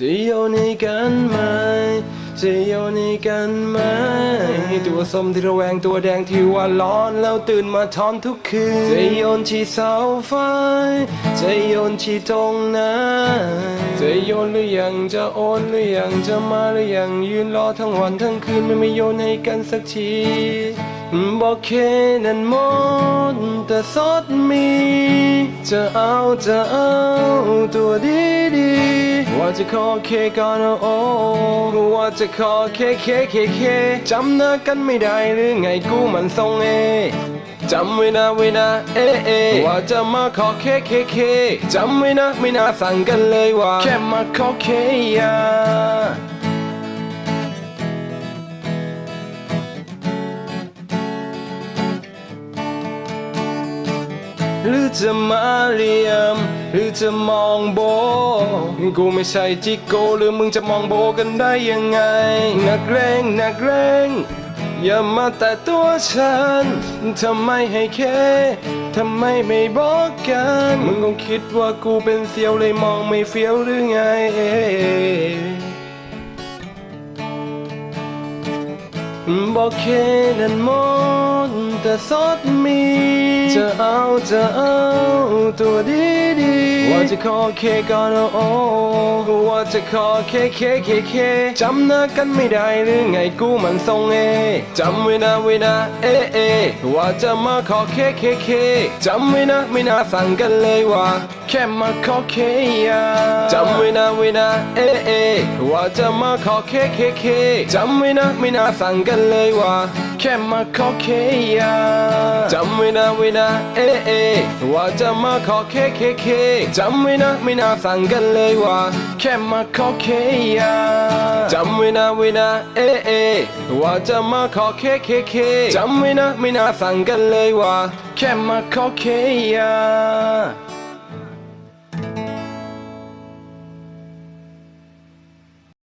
จะโยนให้กันไหมจะโยนให้กันไหมตัวส้มที่ระแวงตัวแดงที่ว่าร้อนแล้วตื่นมาทอนทุกคืนจะโยนที่เสาไฟจะโยนที่ตรงนั้นจะโยนหรือยังจะโอนหรือยังจะมาหรือยังยืนรอทั้งวันทั้งคืนไม่ไม่โยนให้กันสักทีบอกแค่นั้นหมดแต่สดมี จะเอาจะเอาตัวดี ว่าจะขอเคก่อนโอ้ว่าจะขอเคเคเคเคจำหน้ากันไม่ได้หรือไงกูมันทรงเอจำไว้นะไว้นะเอเอะว่าจะมาขอเคเคเคจำไว้นะไม่น่าสั่งกันเลยว่า แค่มาขอเคยา หรือจะมาเรียม หรือจะมองโบ กูไม่ใช่จิโกหรือมึงจะมองโบกันได้ยังไง นักเลงนักเลงอย่ามาแต่ตัวฉัน ทำไมให้แค่ทำไมไม่บอกกัน มึงคงคิดว่ากูเป็นเสียวเลยมองไม่เฟี้ยวหรือไงบอกแค่นั้นหม ดแต่สดมี จะเอาจะเอาตัวดีดีๆว่าจะขอเคก่อนโอ้ว่าจะขอเคเคเคเคจำหน้ากันไม่ได้หรือไงกูมันทรงเอจำไว้นะไว้นะเอะเอะว่าจะมาขอเคเคเคจำไว้นะไม่น่าสั่งกันเลยว่าแค่มาขอเคยาจำไว้นะไว้นะเอะเอะว่าจะมาขอเคเคเคจำไว้นะไม่น่าสั่งกันเลยว่าแค่มาขอเคยาจำไว้นะไว้นะเอะเอะว่าจะมาขอเคเคเคจำไว้นะไม่น่าสั่งกันเลยว่าแค่มาขอเคยาจำไว้นะไว้นะเอะเอะว่าจะมาขอเคเคเคจำไว้นะไม่น่าสั่งกันเลยว่าแค่มาขอเคยา